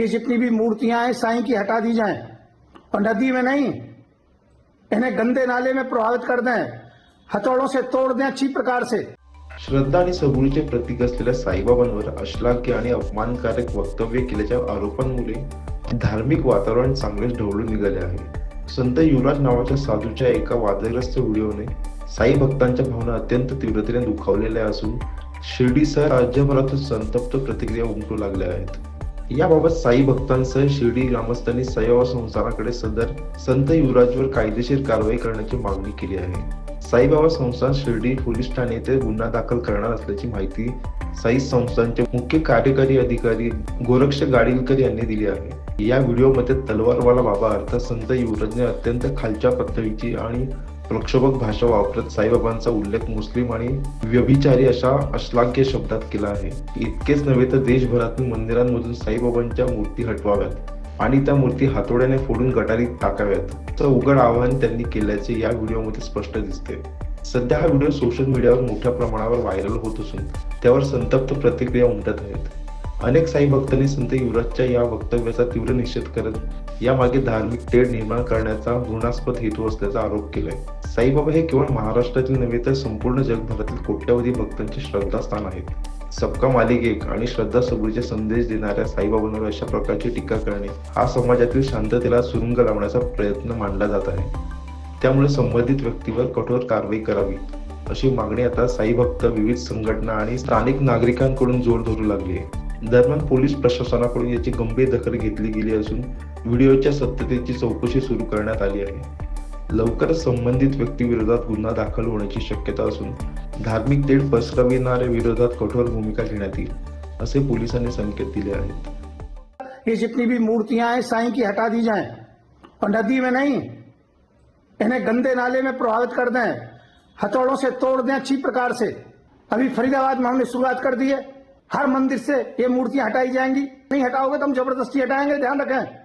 ये जितनी भी मूर्तियां हैं साईं की हटा दी जाएं। और नदी में नहीं। इन्हें गंदे नाले में प्रभावित कर दें। हथौड़ों से तोड़ दें अच्छी प्रकार से। श्रद्धा आणि सबुरीचे प्रतीक असलेल्या साईबाबांवर अश्लाघ्य आणि अपमानकारक वक्तव्य केल्याच्या आरोपांमुळे धार्मिक वातावरण चांगलेच ढवळून निघाले आहे. संत युवराज नावाच्या साधूच्या एका वादग्रस्त व्हिडिओने साई भक्तांच्या भावना अत्यंत तीव्रतेने दुखावलेल्या असून शिर्डीसह राज्यभरातून संतप्त प्रतिक्रिया उमटू लागल्या आहेत. याबाबत साई भक्तांसह शिर्डी ग्रामस्थांनी सयावा संस्थानाकडे सदर संत युवराजवर कायदेशीर कारवाई करण्याची मागणी केली आहे. साईबाबा संस्थान शिर्डी पोलीस ठाणे येथे गुन्हा दाखल करणार असल्याची माहिती साई संस्थानचे मुख्य कार्यकारी अधिकारी गोरक्ष गाडीलकर यांनी दिली आहे. या व्हिडिओमध्ये तलवारवाला बाबा अर्थात संत युवराजने अत्यंत खालच्या पद्धतीची आणि प्रक्षोभक भाषा वापरत साईबाबांचा उल्लेख मुस्लिम आणि व्यभिचारी अशा अश्लाघ्य शब्दात केला आहे. इतकेच नव्हे तर देशभरातील मंदिरांमधून साईबाबांच्या मूर्ती हटवाव्यात आणि त्या मूर्ती हातोड्याने फोडून गटारीत टाकाव्यात. असं उघड आवाहन त्यांनी केल्याचे या व्हिडिओमध्ये स्पष्ट दिसते. सध्या हा व्हिडिओ सोशल मीडियावर मोठ्या प्रमाणावर व्हायरल होत असून त्यावर संतप्त प्रतिक्रिया उमटत आहेत. अनेक साई भक्तांनी संत युवराजच्या या वक्तव्याचा तीव्र निषेध करत यामागे धार्मिक तेढ निर्माण करण्याचा घृणास्पद हेतू असल्याचा आरोप केलाय. साईबाबा हे केवळ महाराष्ट्रातील नव्हे तर संपूर्ण जगभरातील कोट्यावधी भक्तांचे श्रद्धास्थान आहेत. सबका मालिक एक आणि श्रद्धा सबुरीचे संदेश देणाऱ्या साईबाबांवर अशा प्रकारची टीका करणे हा समाजातील शांततेला सुरुंग लावण्याचा प्रयत्न मानला जात आहे. त्यामुळे संबंधित व्यक्तीवर कठोर कारवाई करावी अशी मागणी आता साई भक्त विविध संघटना आणि स्थानिक नागरिकांकडून जोर धरू लागली आहे. दरम्यान पोलीस प्रशासनाकडून याची गंभीर दखल घेतली गेली असून व्हिडिओच्या सत्यतेची चौकशी सुरू करण्यात आली आहे. लवकरच संबंधित व्यक्तीविरोधात गुन्हा दाखल होण्याची शक्यता असून धार्मिक तेढ पसरविणाऱ्या विरोधात कठोर भूमिका घेण्यात येईल असे पोलिसांनी संकेत दिले आहेत. ये जितनी भी मूर्तियां हैं साईं की हटा दी जाएं। और नदी में नहीं। इन्हें गंदे नाले में प्रभावित कर दें। हथौड़ों से तोड़ दें अच्छी प्रकार से। अभी फरीदाबाद में हमने शुरुआत कर दी है। हर मंदिर से ये मूर्तियां हटाई जाएंगी। नहीं हटाओगे तो हम जबरदस्ती हटाएंगे ध्यान रखें।